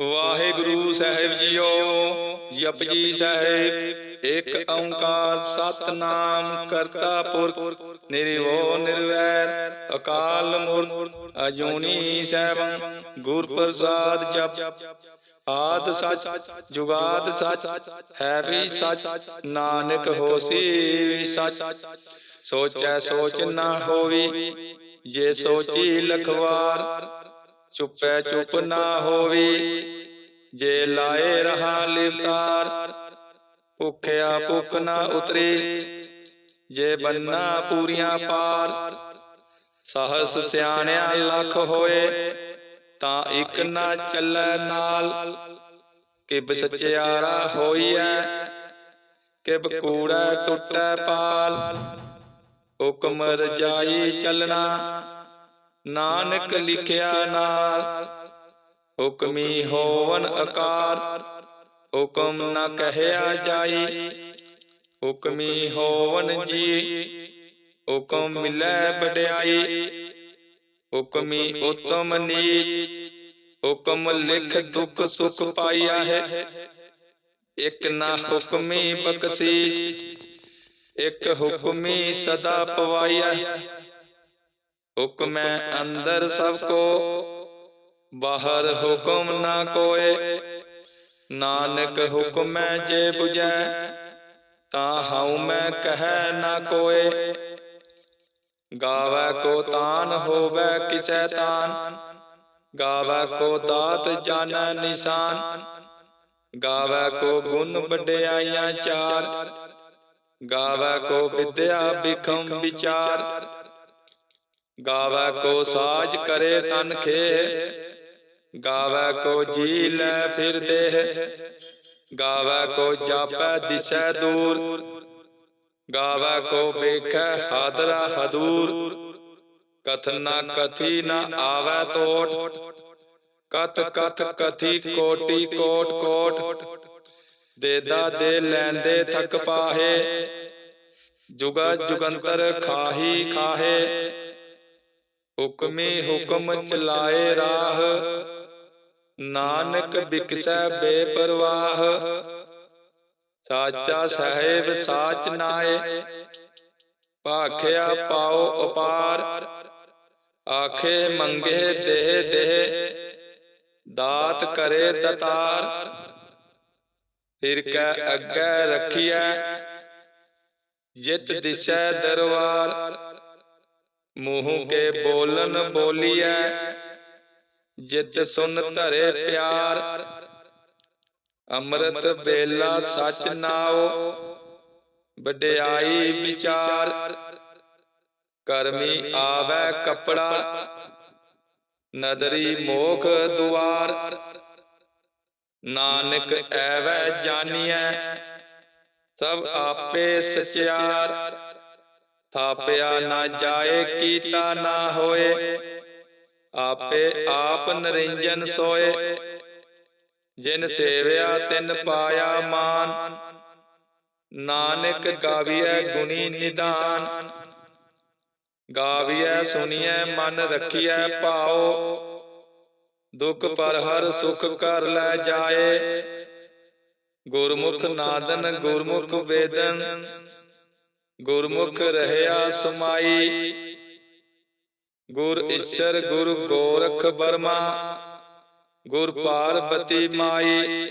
ਵਾਹਿਗੁਰੂ ਸਾਹਿਬ ਜੀਓ ਜਪਜੀ ਸਾਹਿਬ, ਇੱਕ ਓੰਕਾਰ ਸਤਨਾਮ ਕਰਤਾ ਪੁਰਖ ਨਿਰਭਉ ਨਿਰਵੈਰ, ਅਕਾਲ ਮੂਰਤ, ਅਜੂਨੀ ਸੈਭੰ ਗੁਰ ਪ੍ਰਸਾਦ ਜਪ। ਆਦ ਸੱਚ, ਜੁਗਾਦ ਸੱਚ, ਹੈ ਵੀ ਸੱਚ, ਨਾਨਕ ਹੋਸੀ ਵੀ ਸੱਚ। ਸੋਚੈ ਸੋਚ ਨਾ ਹੋਵੀ, ਜੇ ਸੋਚੀ ਲਖਵਾਰ ਚੁੱਪੈ ਚੁੱਪ ਨਾ ਹੋਵੀ, ਜੇ ਲਾਏ ਰਹਾ ਲਿਵਤਾਰ, ਭੁਖਿਆ ਭੁਖ ਨਾ ਉਤਰੇ, ਜੇ ਬੰਨਾ ਪੂਰੀਆਂ ਪਾਰ, ਸਹਸ ਸਿਆਣਿਆ ਲੱਖ ਹੋਏ, ਤਾਂ ਇੱਕ ਨਾ ਚੱਲੈ ਨਾਲ, ਕਿਬ ਸਚਿਆਰਾ ਹੋਈਐ, ਕਿਬ ਕੂੜਾ ਟੁੱਟੈ ਪਾਲ, ਹੁਕਮ ਰਜਾਈ ਚੱਲਣਾ ਨਾਨਕ ਲਿਖਿਆ ਨਾਲ ਹੁਕਮੀ ਹੋਵਨ ਅਕਾਰ, ਹੁਕਮ ਨਾ ਕਹਿਆ ਜਾਈ। ਹੁਕਮੀ ਹੋਵਨ ਜੀ, ਹੁਕਮ ਮਿਲੈ ਵਡਿਆਈ। ਹੁਕਮੀ ਉਤਮ ਨੀਚ, ਹੁਕਮ ਲਿਖ ਦੁਖ ਸੁਖ ਪਾਇਆ ਹੈ। ਇਕ ਨਾ ਹੁਕਮੀ ਬਖਸ਼ੀਸ਼, ਇਕ ਹੁਕਮੀ ਸਦਾ ਪਵਾਇਆ ਹੈ। ਹੁਕਮੈ ਅੰਦਰ ਸਭ ਕੋ ਬਾਹਰ ਹੁਕਮ ਨਾ ਕੋਏ। ਨਾਨਕ ਹੁਕਮੈ ਜੇ 부ਜੈ ਤਾਂ ਹਉ ਮੈਂ ਕਹੈ ਨਾ ਕੋਏ। ਗਾਵੈ ਕੋ ਤਾਨ ਹੋਵੈ ਕਿਸੈ ਤਾਨ। ਗਾਵੈ ਕੋ ਦਾਤ ਜਾਣੈ ਨਿਸ਼ਾਨ। ਗਾਵੈ ਕੋ ਗੁਣ ਵਡਿਆਈਆਂ ਚਾਰ। ਗਾਵੈ ਕੋ ਵਿਦਿਆ ਬਿਖਮ ਵਿਚਾਰ। ਗਾਵੈ ਕੋ ਸਾਜ ਕਰੇ ਤਨ ਖੇ ਗਾਵੈ ਕੋ ਜੀ ਲੈ ਫਿਰ ਦੇਹ ਗਾਵੈ ਕੋ ਜਾਪੈ ਦਿਸੈ ਦੂਰ ਗਾਵੈ ਕੋ ਵੇਖੈ ਹਾਦਰਾ ਹਦੂਰ ਕਥਨ ਨਾ ਕਥੀ ਨਾ ਆਵੈ ਤੋਟ ਕਥ ਕਥ ਕਥੀ ਕੋਟੀ ਕੋਟ ਕੋਟ ਦੇਦਾ ਦੇ ਲੈਂਦੇ ਥਕ ਪਾਹੇ ਜੁਗਾ ਜੁਗੰਤਰ ਖਾਹੀ ਖਾਹੇ ਹੁਕਮੇ ਹੁਕਮ ਚਲਾਏ ਰਾਹ। ਨਾਨਕ ਬਿਕਸੈ ਬੇਪਰਵਾਹ। ਸਾਚਾ ਸਾਹਿਬ ਸਾਚ ਨਾਏ। ਭਾਖਿਆ ਪਾਓ ਅਪਾਰ ਆਖੇ ਮੰਗੇ ਦੇਹ ਦੇਹ ਦਾਤ ਕਰੇ ਦਤਾਰ। ਫਿਰ ਕੈ ਅੱਗੇ ਰਖੀਐ। ਜਿਤ ਦਿਸੈ ਦਰਬਾਰ ਮੂੰਹ ਕੇ ਬੋਲਨ ਬੋਲੀਐ, ਜਿਤ ਸੁਨ ਧਰੇ ਪਿਆਰ। ਅੰਮ੍ਰਿਤ ਬੇਲਾ ਸਚ ਨਾਉ, ਵਡਿਆਈ ਵਿਚਾਰ। ਕਰਮੀ ਆਵੈ ਕਪੜਾ, ਨਦਰੀ ਮੋਖ ਦੁਆਰ। ਨਾਨਕ ਐਵੈ ਜਾਣੀਐ ਸਭ ਆਪੇ ਸਚਿਆਰ। ਥਾਪਿਆ ਨਾ ਜਾਏ ਕੀਤਾ ਨਾ ਹੋਏ। ਆਪੇ ਆਪ ਨਰਿੰਜਨ ਸੋਏ। ਜਿਨ ਸੇਵਿਆ ਤਿਨ ਪਾਇਆ ਮਾਨ। ਨਾਨਕ ਗਾਵੀਐ ਗੁਣੀ ਨਿਦਾਨ। ਗਾਵੀਐ ਸੁਣੀਐ ਮਨ ਰਖੀਐ ਭਾਉ। ਦੁਖ ਪਰ ਹਰ ਸੁਖ ਕਰ ਲੈ ਜਾਏ। ਗੁਰਮੁਖ ਨਾਦਨ ਗੁਰਮੁਖ ਵੇਦਨ। ਗੁਰਮੁਖ ਰਹਿਆ ਸਮਾਈ। ਗੁਰ ਈਸ਼ਰ ਗੁਰ ਗੋਰਖ ਬਰਮਾ ਗੁਰ ਪਾਰਬਤੀ ਮਾਈ।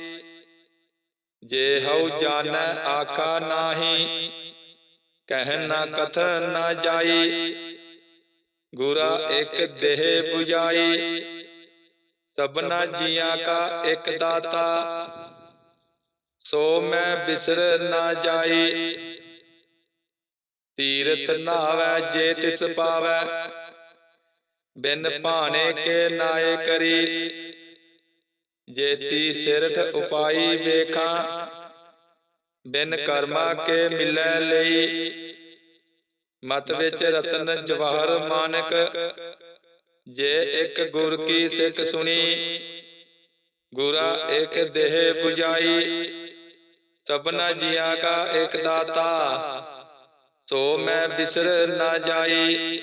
ਜੇ ਹਉ ਜਾਣੈ ਆਖਾ ਨਾਹੀ। ਕਹਿ ਨਾ ਕਥਨ ਨਾ ਜਾਈ। ਗੁਰਾ ਇੱਕ ਦੇਹ 부ਜਾਈ ਸਭਨਾ ਜੀਆਂ ਕਾ ਇੱਕ ਦਾਤਾ। ਸੋ ਮੈਂ ਬਿਸਰ ਨਾ ਜਾਈ। ਤੀਰਥ ਨਾਵੈ ਜੇ ਤਿਸ ਪਾਵੈ। ਬਿਨ ਭਾਣੇ ਕੇ ਨਾਏ ਕਰੀ। ਜੇਤੀ ਸਿਰਠ ਉਪਾਈ ਵੇਖਾਂ। ਬਿਨ ਕਰਮਾ ਕੇ ਮਿਲੈ ਲਈ। ਮਤ ਵਿੱਚ ਰਤਨ ਜਵਾਹਰ ਮਾਨਕ। ਜੇ ਇੱਕ ਗੁਰ ਕੀ ਸਿੱਖ ਸੁਣੀ। ਗੁਰਾ ਇੱਕ ਦੇਹ 부ਜਾਈ ਸਭਨਾ ਜੀਆਂ ਕਾ ਇੱਕ ਦਾਤਾ। ਸੋ ਮੈਂ ਬਿਸਰ ਨਾ ਜਾਈ।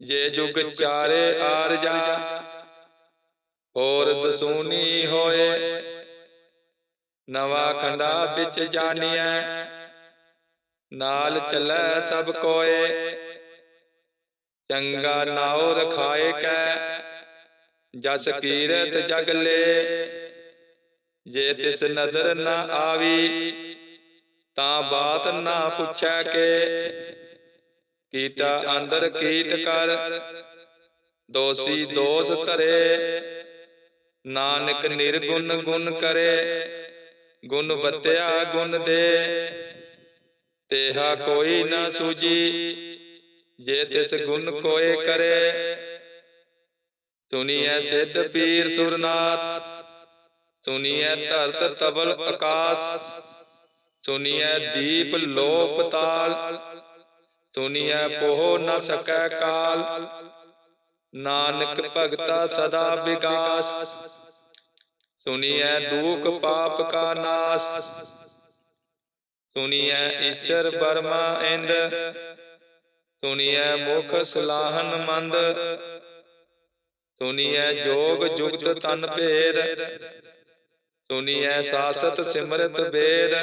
ਜੇ ਜੁਗ ਚਾਰੇ ਆਰਜਾ ਔਰ ਦਸੂਨੀ ਹੋਏ। ਨਵਾ ਖੰਡਾ ਵਿੱਚ ਜਾਣੀਐ। ਨਾਲ ਚੱਲੈ ਸਭ ਕੋਏ। ਚੰਗਾ ਨਾਉ ਰਖਾਏ ਕੈ ਜਸ ਕੀਰਤ ਜਗ ਲੇ। ਜੇ ਤਿਸ ਨਦਰ ਨਾ ਆਵੀ। ਤਾਂ ਬਾਤ ਨਾ ਪੁੱਛੈ ਕੇ ਕੀਟਾ ਅੰਦਰ ਕੀਟ ਕਰ। ਦੋਸੀ ਦੋਸ ਧਰੇ ਨਾਨਕ ਨਿਰਗੁਣ ਗੁਣ ਕਰੇ। ਗੁਣ ਬਤਿਆ ਗੁਣ ਦੇ। ਤੇਹਾ ਕੋਈ ਨਾ ਸੂਜੀ ਜੇ ਤਿਸ ਗੁਣ ਕੋਏ ਕਰੇ। ਸੁਨੀਐ ਸਿੱਧ ਪੀਰ ਸੁਰਨਾਥ। ਸੁਨੀਐ ਧਰਤ ਤਬਲ ਆਕਾਸ ਸੁਨੀਐ ਦੀਪ ਲੋਪ ਤਾਲ ਸੁਨੀਐ ਪੋਹ ਨ ਸਕੈ ਕਾਲ। ਨਾਨਕ ਭਗਤਾ ਸਦਾ ਵਿਗਾਸ। ਸੁਨੀਐ ਦੁਖ ਪਾਪ ਕਾ ਨਾਸ। ਸੁਨੀਐ ਈਸ਼ਰ ਬਰਮਾ ਇੰਦ। ਸੁਨੀਐ ਮੁਖ ਸਲਾਹਨ ਮੰਦ। ਸੁਨੀਐ ਜੋਗ ਜੁਗਤ ਤਨ ਭੇਦ। ਸੁਨੀਐ ਸਾਸਤ ਸਿਮਰਤ ਵੇਦ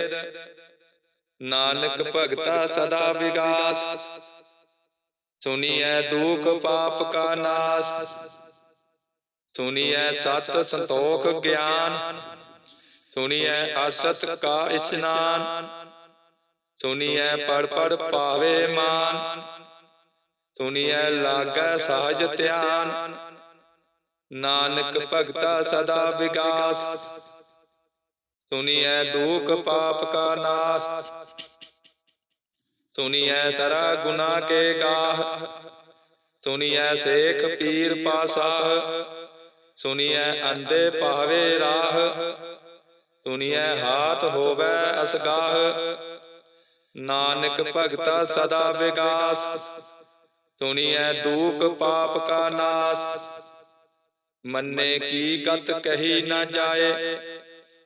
ਨਾਨਕ ਭਗਤਾ ਸਦਾ ਵਿਗਾਸ। ਸੁਨੀਐ ਦੁਖ ਪਾਪ ਕਾ ਨਾਸ। ਸੁਨੀਐ ਸਤ ਸੰਤੋਖ ਗਿਆਨ। ਸੁਨੀਐ ਅਸਤ ਕਾ ਇਸ਼ਨਾਨ। ਸੁਨੀਐ ਪੜ ਪੜ ਪਾਵੇ ਮਾਨ। ਸੁਨੀਐ ਲਾਗੈ ਸਹਜ ਧਿਆਨ। ਨਾਨਕ ਭਗਤਾ ਸਦਾ ਵਿਗਾਸ। ਸੁਨੀਐ ਦੁਖ ਪਾਪ ਕਾ ਨਾਸ। ਸੁਨੀਐ ਸਰਾ ਗੁਨਾ ਕੇ ਗਾਹ। ਸੁਨੀਐ ਸੇਖ ਪੀਰ ਪਾਸਾਹ। ਸੁਨੀਐ ਅੰਦੇ ਪਾਵੇ ਰਾਹ। ਸੁਨੀਐ ਹਾਥ ਹੋਵੇ ਅਸਗਾਹ। ਨਾਨਕ ਭਗਤਾ ਸਦਾ ਵਿਗਾਸ। ਸੁਨੀਐ ਦੁਖ ਪਾਪ ਕਾ ਨਾਸ। ਮੰਨੇ ਕੀ ਗਤ ਕਹੀ ਨਾ ਜਾਏ।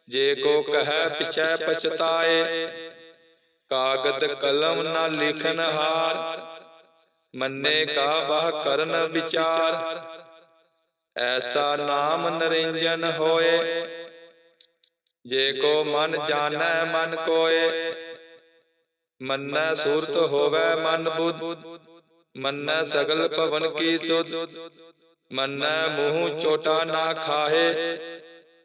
ਜੇ ਕੋ ਕਹੈ ਪਿਛੈ ਪਛਤਾਏ, ਕਾਗਦ ਕਲਮ ਨਾ ਲਿਖਨ ਹਾਰ, ਮੰਨੇ ਕਾ ਬਹ ਕਰਨ ਵਿਚਾਰ। ਐਸਾ ਨਾਮ ਨਰਿੰਜਨ ਹੋਏ, ਜੇ ਕੋ ਮਨ ਜਾਣੈ ਮਨ ਕੋਏ, ਮੰਨੈ ਸੂਰਤ ਹੋਵੇ ਮਨ ਬੁੱਧ, ਮੰਨੈ ਸਗਲ ਭਵਨ ਕੀ ਸੁਧ, ਮੰਨੈ ਮੂੰਹ ਚੋਟਾ ਨਾ ਖਾਹੇ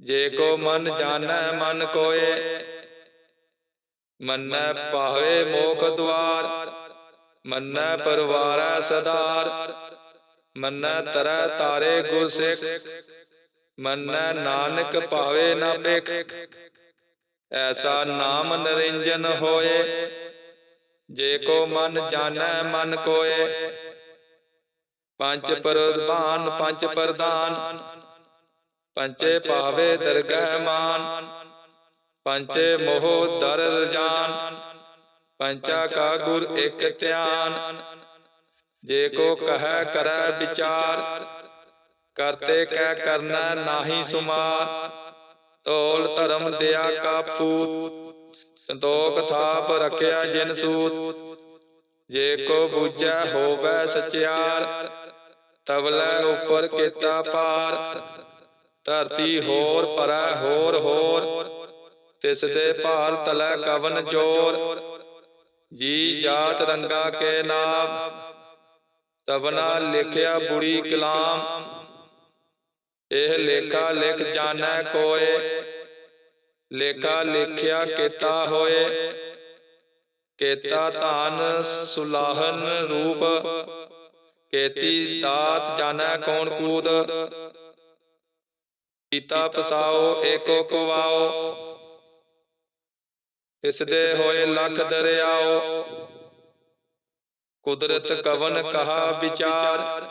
ਜੇ ਕੋ ਮਨ ਜਾਣੈ ਮਨ ਕੋਏ। ਮੰਨੈ ਪਾਵੇ ਮੋਖ ਦੁਆਰ। ਮੰਨੈ ਪਰਵਾਰੈ ਸਦਾਰ। ਮੰਨੈ ਤਰੈ ਤਾਰੇ ਗੁਰ ਸਿੱਖ। ਮੰਨੈ ਨਾਨਕ ਭਾਵੇ ਨਾ ਬਿਖ ਐਸਾ ਨਾਮ ਨਰਿੰਜਨ ਹੋਏ। ਜੇ ਕੋ ਮਨ ਜਾਣੈ ਮਨ ਕੋਏ। ਪੰਜ ਪ੍ਰਧਾਨ ਪੰਜ ਪ੍ਰਧਾਨ। ਪੰਚੇ ਭਾਵੇ ਦਰਗਹਿ ਮਾਨ ਪੰਚੇ ਮੋਹ ਦਰ ਰਜਾਨ ਪੰਚਾ ਕਾ ਗੁਰ ਇਕ ਧਿਆਨ। ਜੇ ਕੋ ਕਹੈ ਕਰੈ ਵਿਚਾਰ ਕਰਤੇ ਕਹਿ ਕਰਨਾ ਨਾਹੀ ਸੁਮਾਰ। ਤੋਲ ਧਰਮ ਦਿਆ ਕਾ ਪੂਤ। ਸੰਤੋਖ ਥਾਪ ਰਖਿਆ ਜਿਨ ਸੂਤ। ਜੇ ਕੋ ਬੂਝੈ ਹੋਵੇ ਸਚਿਆਰ। ਤਬਲੇ ਉਪਰ ਕੀਤਾ ਪਾਰ ਧਰਤੀ ਹੋਰ ਪਰੈ ਹੋਰ ਹੋਰ ਤਿਸ ਦੇ ਭਾਰ ਤਲੈ ਕਵਨ ਜੋਰ। ਜੀ ਜਾਤ ਰੰਗਾ ਕੇ ਨਾਮ ਤਬਨਾ ਲਿਖਿਆ ਬੁੜੀ ਕਲਾਮ। ਇਹ ਲੇਖਾ ਲਿਖ ਜਾਣੈ ਕੋਏ। ਲੇਖਾ ਲਿਖਿਆ ਕੀਤਾ ਹੋਏ। ਕੇਤਾ ਧਾਨ ਸੁਲਾਹਨ ਰੂਪ। ਕੇਤੀ ਦਾਤ ਜਾਣੈ ਕੌਣ ਕੂਦ। ਕੀਤਾ ਪਸਾਓ ਏਕੋ ਕਵਾਓ ਇਸ ਦੇ ਹੋਏ ਲੱਖ ਦਰਿਆਓ। ਕੁਦਰਤ ਕਵਨ ਕਹਾ ਵਿਚਾਰ।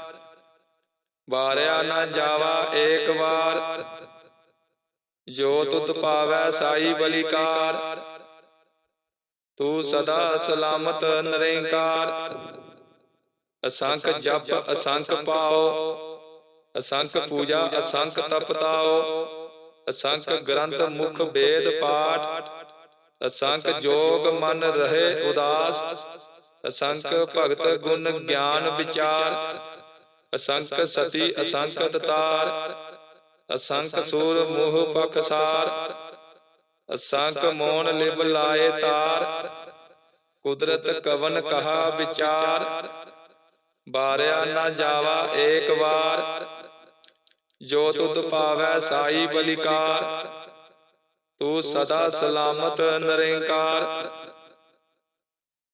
ਵਾਰਿਆ ਨਾ ਜਾਵਾ ਏਕ ਵਾਰ। ਜੋ ਤੁਤ ਪਾਵੈ ਸਾਈ ਬਲਿਕਾਰ। ਤੂੰ ਸਦਾ ਸਲਾਮਤ ਨਿਰੰਕਾਰ। ਅਸੰਖ ਜਪ ਅਸੰਖ ਪਾਓ। ਅਸੰਖ ਪੂਜਾ ਅਸੰਖ ਤਪਤਾਓ ਅਸੰਖ ਗ੍ਰੰਥ ਮੁਖ ਵੇਦ ਪਾਠ ਅਸੰਖ ਜੋਗ ਮਨ ਰਹੇ ਉਦਾਸ ਅਸੰਖ ਭਗਤ ਗੁਣ ਗਿਆਨ ਵਿਚਾਰ ਅਸੰਖ ਸਤੀ ਅਸੰਖ ਦਤਾਰ ਅਸੰਖ ਸੂਰ ਮੋਹ ਪਖਸਾਰ ਅਸੰਖ ਮੋਨ ਲਿਵ ਲਾਏ ਤਾਰ ਕੁਦਰਤ ਕਵਨ ਕਹਾ ਵਿਚਾਰ ਬਾਰਿਆ ਨਾ ਜਾਵਾ ਏਕ ਵਾਰ ਜੋ ਤੁਧ ਪਾਵੈ ਸਾਈ ਬਲਿਕਾਰ, ਤੂੰ ਸਦਾ ਸਲਾਮਤ ਨਿਰੰਕਾਰ।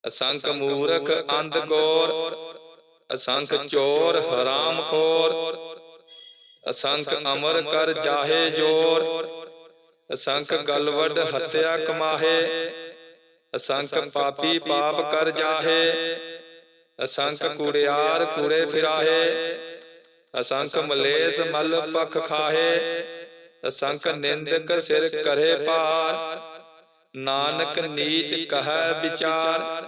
ਅਸੰਖ ਮੂਰਖ ਅੰਧ ਗੋਰ ਅਸੰਖ ਚੋਰ ਹਰਾਮ ਖੋਰ। ਅਸੰਖ ਅਮਰ ਕਰ ਜਾਹੇ ਜੋਰ, ਅਸੰਖ ਗਲਵਡ ਹੱਤਿਆ ਕਮਾਹੇ। ਅਸੰਖ ਪਾਪੀ ਪਾਪ ਕਰ ਜਾਹੇ, ਅਸੰਖ ਕੁੜਿਆਰ ਕੁੜੇ ਫਿਰਾਹੇ। ਅਸੰਖ ਮਲੇਸ ਮਲ ਪਖ ਖਾਹੇ। ਅਸੰਖ ਨਿੰਦਕ ਸਿਰ ਕਰੇ ਪਾਰ ਨਾਨਕ ਨੀਚ ਕਹੈ ਵਿਚਾਰ।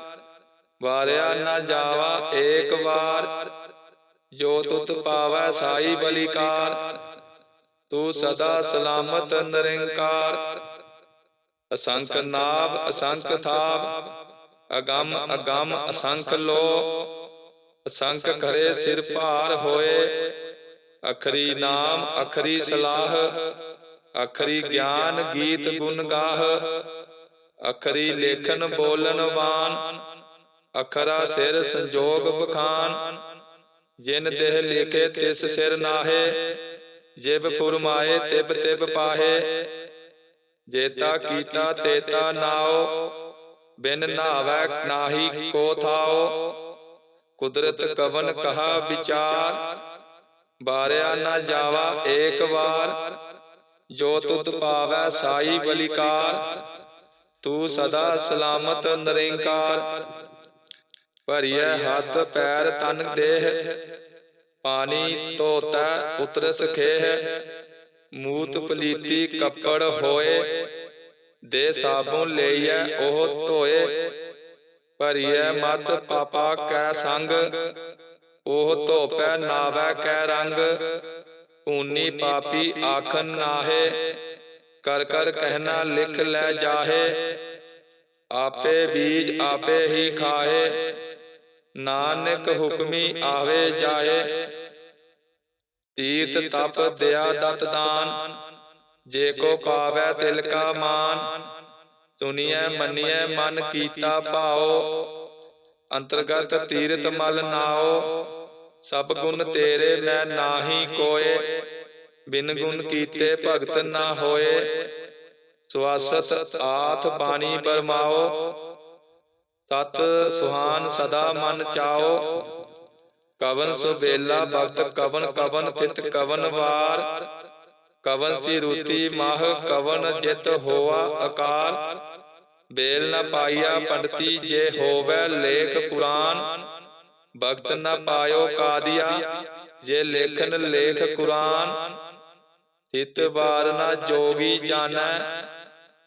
ਵਾਰਿਆ ਨਾ ਜਾਵਾ ਏਕ ਵਾਰ। ਜੋ ਤੁਤ ਪਾਵੈ ਸਾਈ ਬਲਿਕਾਰ। ਤੂੰ ਸਦਾ ਸਲਾਮਤ ਨਿਰੰਕਾਰ। ਅਸੰਖ ਨਾਭ ਅਸੰਖ ਥਾਪ। ਅਗੰਮ ਅਗੰਮ ਅਸੰਖ ਲੋ ਅਸੰਖ ਕਰੇ ਸਿਰ ਭਾਰ ਹੋਏ। ਅਖਰੀ ਨਾਮ ਅਖਰੀ ਸਲਾਹ। ਅਖਰੀ ਗਿਆਨ ਗੀਤ ਗੁਣ ਗਾਹ। ਅਖਰੀ ਲੇਖਨ ਬੋਲਨ ਬਾਨ ਅਖਰਾ ਸਿਰ ਸੰਜੋਗ ਬਖਾਨ। ਜਿਨ ਦੇਹ ਲਿਖੇ ਤਿਸ ਸਿਰ ਨਾਹੇ। ਜਿਬ ਫੁਰਮਾਏ ਤਿਬ ਤਿਬ ਪਾਹੇ। ਜੇਤਾ ਕੀਤਾ ਤੇਤਾ ਨਾਓ। ਬਿਨ ਨਾਵੈ ਨਾਹੀ ਕੋ ਥਾਓ। ਕੁਦਰਤ ਕਵਨ ਕਹਾ ਵਿਚਾਰ? ਬਾਰਿਆ ਨਾ ਜਾਵਾ ਏਕ ਵਾਰ। ਜੋ ਤੁਧ ਪਾਵੈ ਸਾਈ ਬਲਿਕਾਰ। ਤੂੰ ਸਦਾ ਸਲਾਮਤ ਨਿਰੰਕਾਰ। ਭਰੀਐ ਹੱਥ ਪੈਰ ਤਨ ਦੇਹ। ਪਾਣੀ ਧੋਤਾ ਉਤਰਸ ਖੇਹ। ਮੂਤ ਪਲੀਤੀ ਕੱਪੜ ਹੋਏ। ਦੇ ਸਾਬੁਨ ਲਈਐ ਉਹ ਧੋਏ। ਭਰੀਐ ਮਤ ਪਾਪਾ ਕੈ ਸੰਗ। ਉਹ ਧੋਪੈ ਨਾਵੈ ਕੈ ਰੰਗ। ਪੂਨੀ ਪਾਪੀ ਆਖਨ ਨਾਹੇ। ਕਰ ਕਰ ਕਹਿਣਾ ਲਿਖ ਲੈ ਜਾਹੇ। ਆਪੇ ਬੀਜ ਆਪੇ ਹੀ ਖਾਹੇ। ਨਾਨਕ ਹੁਕਮੀ ਆਵੇ ਜਾਏ ਤੀਰਥ ਤਪ ਦਿਆ ਦਤ ਦਾਨ। ਜੇ ਕੋ ਪਾਵੈ ਤਿਲ ਕਾ ਮਾਨ। ਸੁਨੀਐ ਮੰਨੀਐ ਮਨ ਕੀਤਾ ਭਾਉ। ਅੰਤਰਗਤ ਤੀਰਥ ਮਲ ਨਾਓ ਸਭ ਗੁਣ ਤੇਰੇ ਮੈਂ ਨਾਹੀ ਕੋਏ। ਬਿਨ ਗੁਣ ਕੀਤੇ ਭਗਤ ਨਾ ਹੋਏ। ਸਵਾਸਤ ਆਥ ਬਾਣੀ ਬਰਮਾਓ ਤਤ ਸੁਹਾਨ ਸਦਾ ਮਨ ਚਾਓ ਕਵਨ ਸੁਬੇਲਾ ਭਗਤ ਕਵਨ ਕਵਨ ਤਿਤ ਕਵਨ ਵਾਰ। ਕਵਨ ਸੀ ਰੂਤੀ ਮਾਹ ਕਵਨ ਜਿਤ ਹੋਆ ਆਕਾਰ ਬੇਲ ਨ ਪਾਈਆ ਪੰਡਤੀ ਜੇ ਹੋਵੇ ਲੇਖ ਪੁਰਾਨ ਭਗਤ ਨ ਪਾਇਓ ਕਾਦੀਆ। ਜੇ ਲੇਖਨ ਲੇਖ ਕੁਰਾਨ ਤਿਤ ਬਾਰ ਨ ਜੋਗੀ ਜਾਣੈ।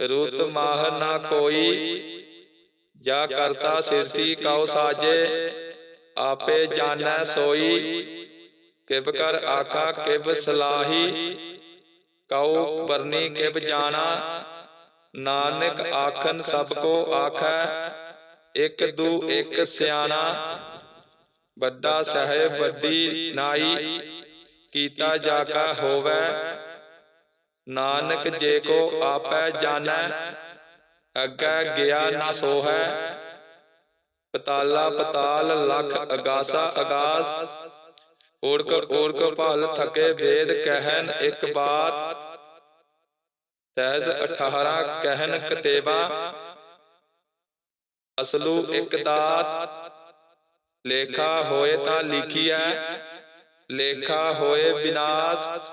ਰੁਤ ਮਾਹ ਨਾ ਕੋਈ। ਜਾ ਕਰਤਾ ਸਿਰਤੀ ਕਉ ਸਾਜੇ। ਆਪੇ ਜਾਣੈ ਸੋਈ। ਕਿਬ ਕਰ ਆਖਾ ਕਿਬ ਸਲਾਹੀ। ਕਉ ਬਰਨੀ ਕਿਬ ਜਾਣਾ। ਨਾਨਕ ਆਖਨ ਸਭ ਕੋ ਆਖੈ। ਇਕ ਦੂ ਇਕ ਸਿਆਣਾ। ਵੱਡਾ ਸਹਿਬ ਵੱਡੀ ਨਾਈ। ਕੀਤਾ ਜਾ ਕਾ ਹੋਵੇ। ਨਾਨਕ ਜੇ ਕੋ ਆਪੈ ਜਾਣੈ। ਅੱਗੇ ਗਿਆ ਨਾ ਸੋਹੈ। ਪਤਾਲਾ ਪਤਾਲ ਲਖ ਅਗਾਸਾ। ਅਗਾਸ। ਓੜਕ ਓੜਕ ਭਲ ਥਕੇ ਵੇਦ ਕਹਿਨ ਇੱਕ ਬਾਤ। ਤੈਜ਼ 18 ਕਹਿਨ ਕਤੇਬਾ। ਅਸਲੂ ਇੱਕ ਦਾਤ। ਲੇਖਾ ਹੋਏ ਤਾਂ ਲਿਖੀਐ। ਲੇਖਾ ਹੋਏ ਬਿਨਾਸ਼।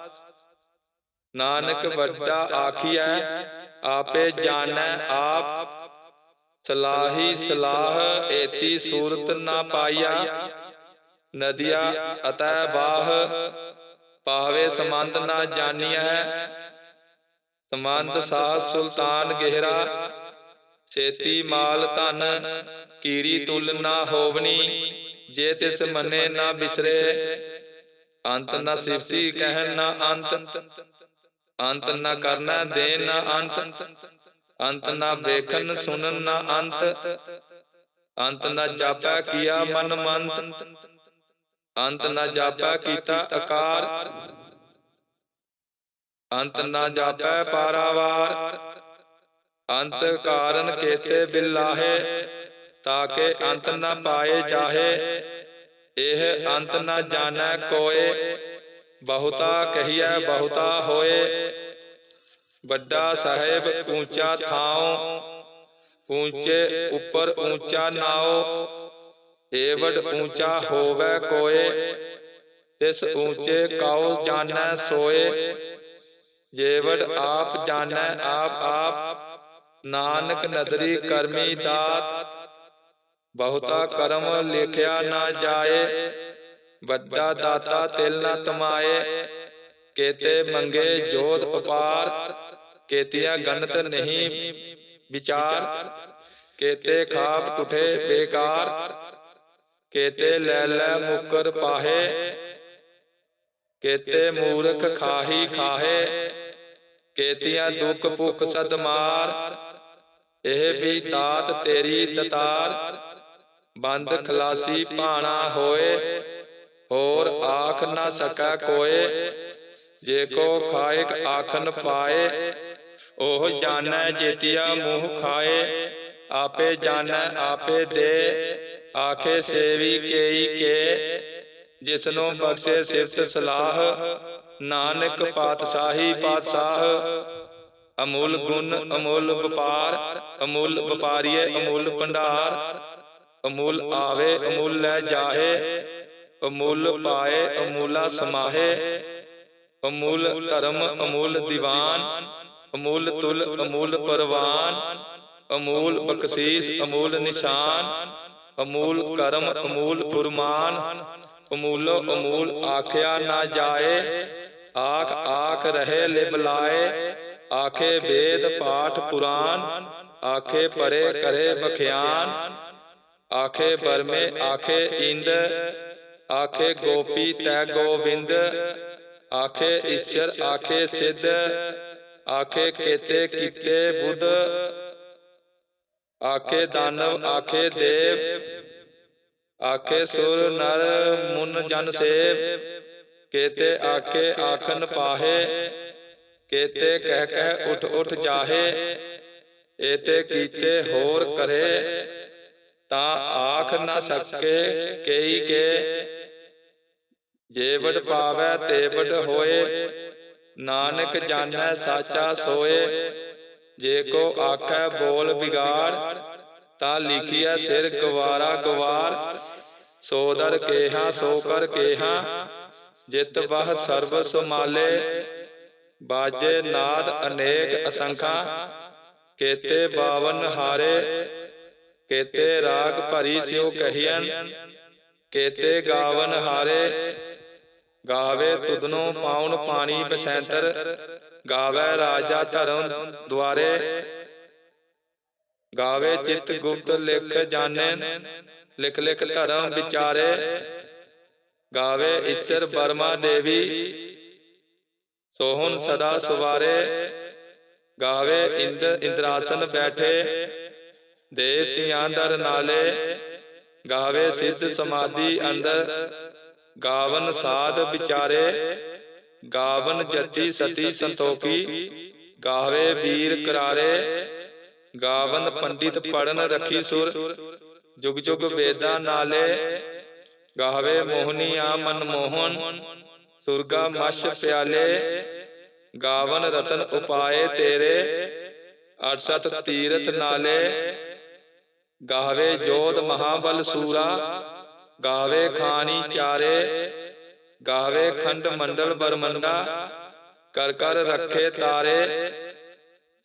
ਨਾਨਕ ਵੱਡਾ ਆਖੀਐ। ਆਪੇ ਜਾਣੈ ਆਪ। ਸਲਾਹੀ ਸਲਾਹ ਏਤੀ ਸੂਰਤ ਨਾ ਪਾਈਆ। ਨਦੀਆ ਅਤੈ ਬਾਹ, ਪਾਵੇ ਸਮੰਦ ਨਾ ਜਾਣੀਐ। ਸਮੰਦ ਸਾਹ ਸੁਲਤਾਨ ਗਹਿਰਾ, ਛੇਤੀ ਮਾਲ ਧਨ, ਕੀਰੀ ਤੁਲ ਨਾ ਹੋਵਨੀ, ਜੇ ਤਿਸ ਮੰਨੇ ਨਾ ਬਿਸਰੇ। ਅੰਤ ਨਾ ਸਿਫਤੀ ਕਹਿਣ ਨਾ ਅੰਤ ਅੰਤ ਨਾ ਕਰਨਾ ਦੇਨ ਨਾ ਅੰਤ ਅੰਤ ਨਾ ਵੇਖਣ ਸੁਣਨ ਨਾ ਅੰਤ ਅੰਤ ਨਾ ਜਾਪੈ ਕੀਆ ਮਨ ਮੰਤ। ਅੰਤ ਨਾ ਜਾਪੈ ਕੀਤਾ ਆਕਾਰ ਅੰਤ ਨਾ ਜਾਪੈ ਪਾਰਾਵਾਰ। ਅੰਤ ਕਾਰਨ ਕੇਤੇ ਬਿਲਾਹੇ, ਤਾਕੇ ਅੰਤ ਨਾ ਪਾਏ ਜਾਹੇ। ਇਹ ਅੰਤ ਨਾ ਜਾਣੈ ਕੋਏ, ਬਹੁਤਾ ਕਹੀਐ ਬਹੁਤਾ ਹੋਏ। ਵੱਡਾ ਸਾਹਿਬ ਉੱਚਾ ਥਾਉ ਉੱਚੇ ਉੱਪਰ ਉੱਚਾ ਨਾਉ। ਏਵਡ ਉੱਚਾ ਹੋਵੇ ਕੋਏ ਤਿਸ ਉੱਚੇ ਕਾਉ ਜਾਣੈ ਸੋਏ। ਜੇਵਡ ਆਪ ਜਾਣੈ ਆਪ ਆਪ ਨਾਨਕ ਨਦਰੀ ਕਰਮੀ ਦਾਤ। ਬਹੁਤਾ ਕਰਮ ਲਿਖਿਆ ਨਾ ਜਾਏ। ਵੱਡਾ ਦਾਤਾ ਤਿਲ ਨਾ ਤਮਾਏ। ਕੇਤੇ ਮੰਗੇ ਜੋਤ ਉਪਾਰ। ਕੇਤੀਆਂ ਗਣਤ ਨਹੀਂ ਵਿਚਾਰ। ਕੇਤੇ ਖਾਪ ਟੁਠੇ ਬੇਕਾਰ। ਕੇਤੇ ਲੈ ਲੈ ਮੁਕਰ ਪਾਹੇ, ਕੇਤੇ ਮੂਰਖ ਖਾਹੀ ਖਾਹੇ, ਕੇਤੀਆਂ ਦੁੱਖ ਭੁੱਖ ਸਦ ਮਾਰ, ਇਹ ਵੀ ਦਾਤ ਤੇਰੀ ਦਤਾਰ, ਬੰਦ ਖਲਾਸੀ ਭਾਣਾ ਹੋਏ, ਹੋਰ ਆਖ ਨਾ ਸਕੈ ਕੋਏ, ਜੇ ਕੋ ਖਾਇਕ ਆਖਨ ਪਾਏ, ਉਹ ਜਾਣੈ ਜੇਤਿਆ ਮੂੰਹ ਖਾਏ, ਆਪੇ ਜਾਣੈ ਆਪੇ ਦੇ ਆਖੇ ਸੇਵੀ ਕੇਈ ਕੇ ਜਿਸਨੂੰ ਬਖਸ਼ੇ ਸਿਫਤ ਸਲਾਹ, ਨਾਨਕ ਪਾਤਸ਼ਾਹੀ ਪਾਤਸ਼ਾਹ। ਅਮੁੱਲ ਗੁਣ, ਅਮੁੱਲ ਵਪਾਰ, ਅਮੁੱਲ ਵਪਾਰੀਏ, ਅਮੁੱਲ ਭੰਡਾਰ। ਅਮੁੱਲ ਆਵੇ, ਅਮੁੱਲ ਲੈ ਜਾਹੇ, ਅਮੁੱਲ ਪਾਏ, ਅਮੁੱਲਾ ਸਮਾਹੇ। ਅਮੁੱਲ ਧਰਮ, ਅਮੁੱਲ ਦੀਵਾਨ, ਅਮੁੱਲ ਤੁਲ, ਅਮੁੱਲ ਪਰਵਾਨ। ਅਮੂਲ ਬਖਸ਼ੀਸ, ਅਮੂਲ ਨਿਸ਼ਾਨ। ਅਮੂਲ ਕਰਮ, ਅਮੂਲ ਫੁਰਮਾਨ। ਅਮੂਲੋ ਅਮੂਲ ਆਖਿਆ ਨਾ ਜਾਏ। ਆਖ ਆਖ ਰਹੇ ਲਿਬਲਾਏ ਆਖੇ ਵੇਦ ਪਾਠ ਪੁਰਾਨ। ਆਖੇ ਪੜੇ ਕਰੇ ਬਖਿਆਨ ਆਖੇ ਬਰਮੇ ਆਖੇ ਇੰਦ। ਆਖੇ ਗੋਪੀ ਤੈ ਗੋਬਿੰਦ ਆਖੇ ਈਸ਼ਰ, ਆਖੇ ਸਿੱਧ। ਆਖੇ ਕੇਤੇ ਕੀਤੇ ਬੁੱਧ। ਆਖੇ ਦਾਨਵ ਆਖੇ ਦੇਵ ਆਖੇ ਸੁਰ ਨਰ ਮੁਨ ਜਨ ਸੇਵ। ਕੇਤੇ ਆਖੇ ਆਖਨ ਪਾਹੇ। ਕੇਤੇ ਕਹਿ ਕਹਿ ਉਠ ਉਠ ਜਾਹੇ। ਏਤੇ ਕੀਤੇ ਹੋਰ ਕਰੇ। ਤਾਂ ਆਖ ਨਾ ਸਕੇ ਕਈ ਕੇ। ਜੇ ਵਡ ਪਾਵੈ ਤੇ ਵਡ ਹੋਏ। ਨਾਨਕ ਜਾਣੈ ਸਾਚਾ ਸੋਏ। ਜੇ ਕੋ ਆਖੈ ਬੋਲ ਬਿਗਾੜ ਤਾਂ ਲਿਖਿਆ ਸਿਰ ਗਵਾਰਾ ਗਵਾਰ ਸੋ ਦਰ ਕੇਹਾ ਸੋ ਕਰ ਕੇਹਾ। ਜਿਤ ਬਹ ਸਰਬ ਸੁਮਾਲੇ ਬਾਜੇ ਨਾਦ ਅਨੇਕ ਅਸੰਖਾ। ਕੇਤੇ ਬਾਵਨ ਹਾਰੇ ਕੇਤੇ ਰਾਗ ਭਰੀ ਸਿਉ ਕਹੀਐਨ। ਕੇਤੇ ਗਾਵਨ ਹਾਰੇ ਗਾਵੇ ਤੁਧਨੋ ਪਾਉਣ ਪਾਣੀ ਬਸੈਂਤਰ ਗਾਵੇ ਰਾਜਾ ਧਰਮ ਦੁਆਰੇ। ਗਾਵੇ ਚਿਤ ਗੁਪਤ ਲਿਖ ਜਾਣੇ, ਲਿਖ ਲਿਖ ਧਰਮ ਵਿਚਾਰੇ। ਗਾਵੇ ਈਸ਼ਰ ਬਰਮਾ ਦੇਵੀ, ਸੋਹਣ ਸਦਾ ਸਵਾਰੇ। ਗਾਵੇ ਇੰਦ ਇੰਦਰਾਸਨ ਬੈਠੇ, ਦੇਵਤਿਆਂ ਦਰ ਨਾਲੇ। ਗਾਵੇ ਸਿੱਧ ਸਮਾਧੀ ਅੰਦਰ, ਗਾਵਨ ਸਾਧ ਵਿਚਾਰੇ। ਗਾਵਨ ਜਤੀ ਸਤੀ ਸੰਤੋਖੀ। ਗਾਵੇ ਵੀਰ ਕਰਾਰੇ। ਗਾਵਨ ਪੰਡਿਤ ਪੜਨ ਰੱਖੀ ਸੁਰ। ਜੁਗ ਜੁਗ ਵੇਦਾਂ ਨਾਲੇ। ਗਾਵੇ ਮੋਹਨੀਆ ਮਨ ਮੋਹਨ। ਸੁਰਗਾ ਮਸ਼ ਪਿਆਲੇ। ਗਾਵਨ ਰਤਨ ਉਪਾਏ ਤੇਰੇ। 68 ਤੀਰਥ ਨਾਲੇ। ਗਾਵੇ ਜੋਧ ਮਹਾਬਲ ਸੂਰਾ। ਗਾਵੇ ਖਾਨੀ ਚਾਰੇ। ਗਾਵੇ ਖੰਡ ਮੰਡਲ ਬਰਮੰਡਾ, ਕਰ ਕਰ ਰੱਖੇ ਤਾਰੇ,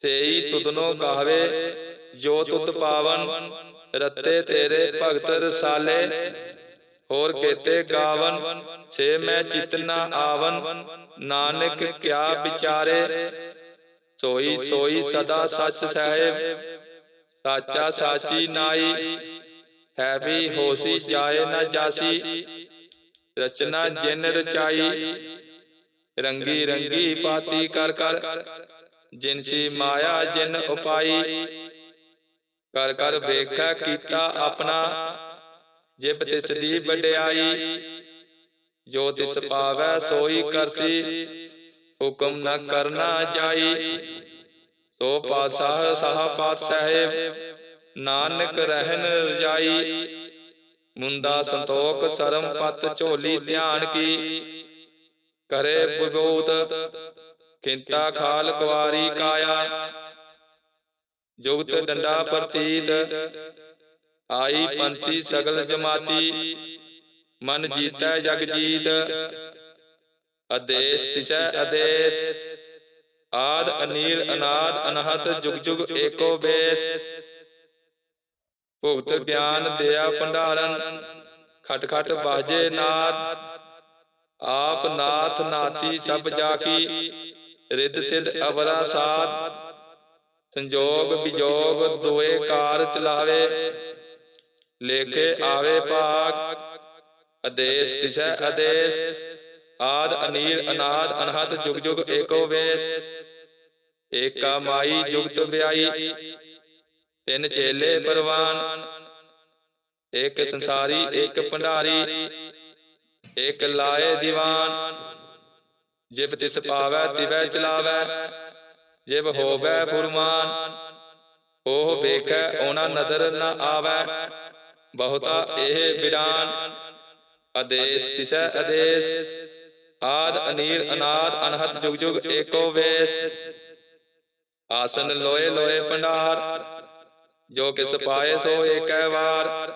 ਤੇਈ ਤੁਧਨੋ ਗਾਵੇ, ਜੋ ਤੁਧ ਪਾਵਨ, ਰਤੇ ਤੇਰੇ ਭਗਤ ਰਸਾਲੇ। ਹੋਰ ਕੇਤੇ ਗਾਵਨ ਸੇ ਮੈਂ ਚਿਤਨਾ ਆਵਨ, ਨਾਨਕ ਕਿਆ ਵਿਚਾਰੇ। ਸੋਈ ਸੋਈ ਸਦਾ ਸੱਚ ਸਹਿਬ, ਸਾਚਾ ਸਾਚੀ ਨਾਈ, ਹੈ ਵੀ ਹੋਸੀ ਜਾਏ ਨਾ ਜਾਸੀ। ਰਚਨਾ ਜਿਨ ਰਚਾਈ ਰੰਗੀ ਰੰਗੀ ਪਾਤੀ ਕਰ ਕਰ ਜਿਨਸੀ ਮਾਇਆ ਜਿਨ ਉਪਾਈ। ਕਰ ਕਰ ਵੇਖੈ ਕੀਤਾ ਆਪਣਾ ਜਿਬ ਤਿਸ ਦੀ ਵਡਿਆਈ। ਜੋ ਤਿਸ ਪਾਵੈ ਸੋਈ ਕਰਸੀ। ਹੁਕਮ ਨ ਕਰਨਾ ਜਾਈ। ਸੋ ਪਾਤਸ਼ਾਹ ਸਾਹ ਪਾਤ ਸਾਹਿਬ ਨਾਨਕ ਰਹਿਨ ਰਜਾਈ। ਮੁੰਦਾ ਸੰਤੋਖ, ਸਰਮ ਪਤ, ਝੋਲੀ ਧਿਆਨ ਕੀ। ਕਰੇ ਬਬੂਤ ਕਿੰਤਾ ਖਾਲ ਕੁਵਾਰੀ ਕਾਇਆ। ਜੁਗਤ ਡੰਡਾ ਪ੍ਰਤੀਤ, ਆਈ ਪੰਤੀ ਸਗਲ ਜਮਾਤੀ। ਮਨ ਜੀਤੈ ਜਗ ਜੀਤ, ਆਦੇਸ਼ ਤਿਸੈ ਆਦੇਸ਼। ਆਦ ਅਨੀਲ ਅਨਾਦ ਅਨਹਤ ਜੁਗ ਜੁਗ ਏਕੋ ਬੇਸ। ਭੁਗਤ ਗਿਆਨ ਦਿਆ ਭੰਡਾਰਨ। ਖਟ ਖਟ ਬਾਜੇ ਨਾਦ ਆਪ ਨਾਥ ਨਾਤੀ ਸਭ ਜਾ ਕੀ ਰਿੱਧ ਸਿਧ ਅਵਰਾ ਸਾਧ। ਸੰਜੋਗ ਵਿਜੋਗ ਦੋਏ ਕਾਰ ਚਲਾਵੇ। ਲੇਖੇ ਆਵੇ ਭਾਗ। ਆਦੇਸ਼ ਤਿਸੈ ਆਦੇਸ਼। ਆਦ ਅਨੀਲ ਅਨਾਦ ਅਨਹਤ ਜੁਗ ਜੁਗ ਏਕੋ ਵੇਸ। ਏਕਾ ਮਾਈ ਜੁਗਤ ਵਿਆਈ। ਤਿੰਨ ਚੇਲੇ ਪਰਵਾਨ ਇੱਕ ਸੰਸਾਰੀ ਇੱਕ ਭੰਡਾਰੀ ਇੱਕ ਲਾਏ ਦੀਵਾਨ। ਜਿਬ ਤਿਸ ਪਾਵੈ ਤਿਵੈ ਚਲਾਵੈ ਜਿਬ ਹੋਵੈ ਫੁਰਮਾਨ। ਉਹ ਵੇਖੈ ਉਹਨਾਂ ਨਦਰ ਨ ਆਵੈ। ਬਹੁਤਾ ਇਹ ਵਿਡਾਨ ਆਦੇਸ਼ ਤਿਸੈ ਆਦੇਸ਼। ਆਦ ਅਨੀਲ ਅਨਾਦ ਅਨਹਤ ਜੁਗ ਜੁਗ ਏਕੋ ਵੇਸ। ਆਸਨ ਲੋਏ ਲੋਏ ਭੰਡਾਰ। ਜੋ ਕਿਸ ਪਾਏ ਸੋ ਏਕੈ ਵਾਰ।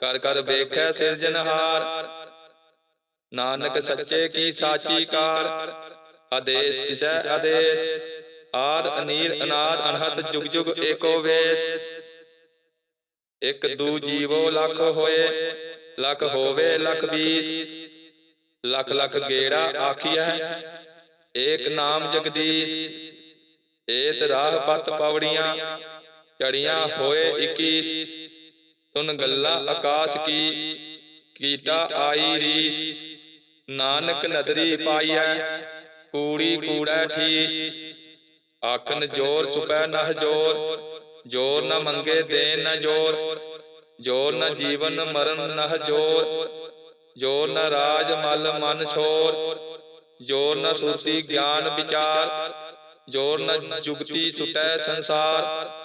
ਕਰ ਕਰ ਵੇਖੈ ਸਿਰਜਨਹਾਰ ਨਾਨਕ ਸੱਚੇ ਕੀ ਸਾਚੀ ਕਾਰ। ਆਦੇਸ਼ ਤਿਸੈ ਆਦੇਸ਼। ਆਦ ਅਨੀਲ ਅਨਾਦ ਅਨਹਤ ਜੁਗ ਜੁਗ ਏਕੋ ਵੇਸ। ਇਕ ਦੂ ਜੀਵੋ ਲੱਖ ਹੋਏ। ਲੱਖ ਹੋਵੇ ਲੱਖ ਵੀਸ ਲੱਖ ਲੱਖ ਗੇੜਾ ਆਖੀਐ। ਏਕ ਨਾਮ ਜਗਦੀਸ਼। ਏਤ ਰਾਹ ਪਤ ਪੌੜੀਆਂ ਚੜੀਆਂ ਹੋਏ 21 ਸੁਨ ਗੱਲਾਂ ਆਕਾਸ਼ ਕੀ ਕੀਟਾ ਆਈ ਰੀਸ ਨਾਨਕ ਨਦਰੀ ਪਾਈਐ ਕੂੜੀ ਕੂੜੈ ਠੀਸ ਆਖਨ ਜੋਰ ਚੁਪੈ ਨਹ ਜੋਰ ਜੋਰ ਨ ਮੰਗੇ ਦੇਨ ਨ ਜੋਰ ਜੋਰ ਨ ਜੀਵਨ ਮਰਨ ਨਹ ਜੋਰ ਜੋਰ ਨ ਰਾਜ ਮਲ ਮਨ ਛੋਰ ਜੋਰ ਨ ਸੁਰਤੀ ਗਿਆਨ ਵਿਚਾਰ ਜੋਰ ਨ ਜੁਗਤੀ ਸੁਟੈ ਸੰਸਾਰ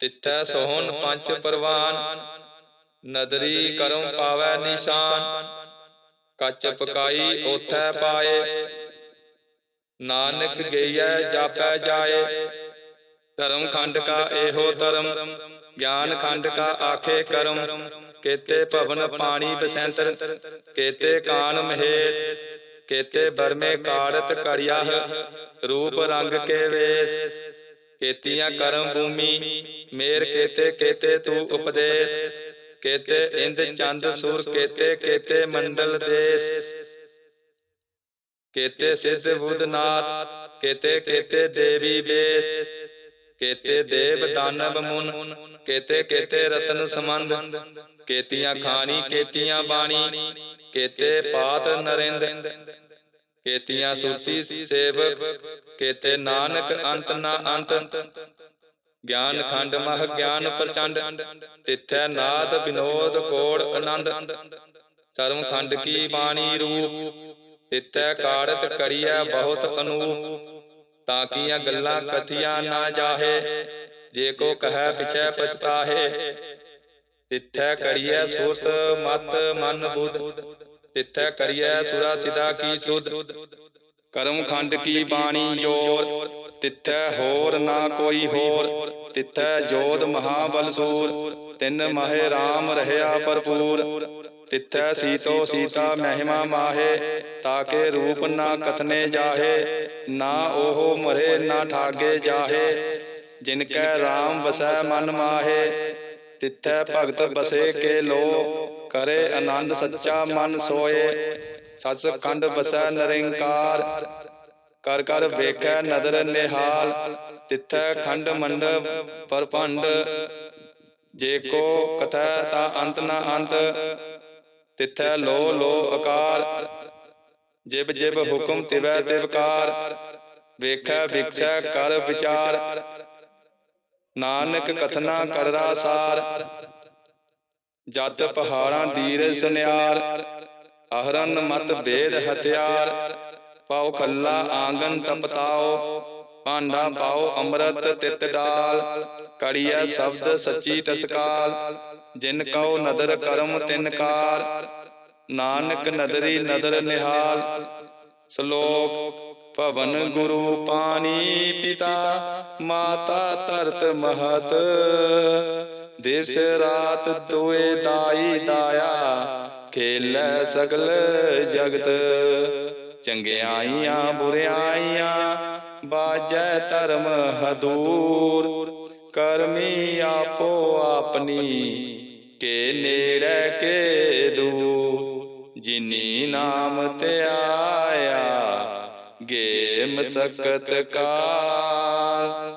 ਤਿੱਥੈ ਸੋਹਣ ਪੰਚ ਪਰਵਾਨ, ਨਦਰੀ ਕਰਮ ਪਾਵੈ ਨਿਸ਼ਾਨ, ਕੱਚ ਪਕਾਈ ਉਥੈ ਪਾਏ, ਨਾਨਕ ਗਈਐ ਜਾਪੈ ਜਾਏ। ਧਰਮ ਖੰਡ ਕਾ ਇਹੋ ਧਰਮ, ਗਿਆਨ ਖੰਡ ਕਾ ਆਖੇ ਕਰਮ, ਕੇਤੇ ਭਵਨ ਪਾਣੀ ਬਸੈਂਤਰ, ਕੇਤੇ ਕਾਨ ਮਹੇਸ਼, ਕੇਤੇ ਬਰਮੇ ਕਾੜਤ ਕੜਿਆ ਰੂਪ ਰੰਗ ਕੇ ਵੇਸ। ਕੇਤੀਆਂ ਕਰਮ ਭੂਮੀ ਮੇਰ ਕੇਤੇ ਕੇਤੇ ਤੂੰ ਉਪਦੇਸ਼ ਕੇਤੇ ਇੰਦ ਚੰਦ ਸੂਰ ਕੇਤੇ ਕੇਤੇ ਮੰਡਲ ਦੇਸ ਕੇਤੇ ਸਿੱਧ ਬੁੱਧਨਾਥ ਕੇਤੇ ਕੇਤੇ ਦੇਵੀ ਬੇਸ ਕੇਤੇ ਦੇਵ ਦਾਨਵ ਮੁਨ ਕੇਤੇ ਕੇਤੇ ਰਤਨ ਸਮੰਦ ਕੇਤੀਆਂ ਖਾਣੀ ਕੇਤੀਆਂ ਬਾਣੀ ਕੇਤੇ ਪਾਤ ਨਰਿੰਦ ਕੇਤੀਆਂ ਸੁਰਤੀ ਸੇਵਕ ਕੇਤੇ ਨਾਨਕ ਅੰਤ ਨਾ ਅੰਤ। ਗਿਆਨ ਖੰਡ ਮਹ ਗਿਆਨ ਪ੍ਰਚੰਡ। ਤਿੱਥੈ ਨਾਦ ਵਿਨੋਦ ਕੋੜ ਆਨੰਦ। ਸਰਮ ਖੰਡ ਕੀ ਬਾਣੀ ਰੂਪ। ਤਿੱਥੈ ਕਾੜਤ ਕਰੀਐ ਬਹੁਤ ਅਨੂਪ। ਤਾਂ ਕੀਆਂ ਗੱਲਾਂ ਕਥੀਆਂ ਨਾ ਜਾਹੇ। ਜੇ ਕੋ ਕਹੈ ਪਿਛੈ ਪਛਤਾਹੇ। ਤਿੱਥੈ ਕਰੀਐ ਸੁਰਤ ਮਤ ਮਨ ਬੁੱਧ। ਤਿੱਥੈ ਕਰੀਐ ਸੁਰਾ ਸਿਦਾ ਕੀ ਸੁਧ। ਕਰਮ ਖੰਡ ਕੀ ਬਾਣੀ ਜੋਰ। ਤਿੱਥੈ ਹੋਰ ਨਾ ਕੋਈ ਹੋਰ। ਤਿੱਥੈ ਜੋਤ ਮਹਾਬਲ ਸੂਰ। ਤਿੰਨ ਮਹੇ RAM ਰਹਿਆ ਭਰਪੂਰ। ਤਿੱਥੈ ਸੀਤੋ ਸੀਤਾ ਮਹਿਮਾ ਮਾਹੇ। ਤਾਕੇ ਰੂਪ ਨਾ ਕਥਨੇ ਜਾਹੇ। ਨਾ ਉਹ ਮਰੇ ਨਾ ਠਾਗੇ ਜਾਹੇ। ਜਿਨ ਕੈ RAM ਵਸੈ ਮਨ ਮਾਹੇ। ਤਿੱਥੈ ਭਗਤ ਬਸੇ ਕੇ ਲੋ। ਕਰੇ ਆਨੰਦ ਸੱਚਾ ਮਨ ਸੋਏ। ਸੱਚ ਖੰਡ ਬਸੈ ਨਰਿੰਕਾਰ। ਕਰ ਕਰ ਵੇਖੈ ਨਦਰ ਨਿਹਾਲ। ਤਿੱਥੈ ਖੰਡ ਮੰਡ ਪਰਪੰਡ। ਜੇ ਕੋ ਕਥੈ ਤਾ ਅੰਤ ਨਾ ਅੰਤ। ਤਿੱਥੈ ਲੋ ਲੋ ਅਕਾਰ। ਜਿਬ ਜਿਬ ਹੁਕਮ ਤਿਵੈ ਤਿਵਕਾਰ ਵੇਖੈ ਵਿਖਸੈ ਕਰ ਵਿਚਾਰ। ਨਾਨਕ ਕਥਨਾ ਕਰਰਾ ਸਾਰ। ਜਤ ਪਹਾੜਾਂ ਦੀਰ ਸੁਨਿਆਰ ਅਹਰਨ ਮਤ ਬੇਦ ਹਥਿਆਰ ਪਾਉ ਖੱਲਾ ਆਂਗਨ ਤਪਤਾਓ ਭਾਂਡਾ ਪਾਓ ਅੰਮ੍ਰਿਤ ਤਿਤ ਡਾਲ ਕੜੀਐ ਸ਼ਬਦ ਸੱਚੀ ਟਸਕਾਲ ਜਿਨ ਕਉ ਨਦਰ ਕਰਮ ਤਿਨ ਕਾਰ ਨਾਨਕ ਨਦਰੀ ਨਦਰ ਨਿਹਾਲ ਸ਼ਲੋਕ ਭਵਨ ਗੁਰੂ ਪਾਣੀ ਪਿਤਾ ਮਾਤਾ ਧਰਤ ਮਹਤ। ਦਿਵਸ ਰਾਤ ਦੋਏ ਦਾਈ ਦਾਇਆ ਖੇਲੈ ਸਗਲ ਜਗਤ। ਚੰਗਿਆਈਆਂ ਬੁਰਿਆਈਆਂ ਬਾਜੈ ਧਰਮ ਹਦੂਰ। ਕਰਮੀ ਆਪੋ ਆਪਣੀ ਕੇ ਨੇੜੇ ਕੇ ਦੂਰ। ਜਿਨੀ ਨਾਮ ਤੇ ਆਇਆ ਗੇ ਮਸਕਤ ਕਾਲ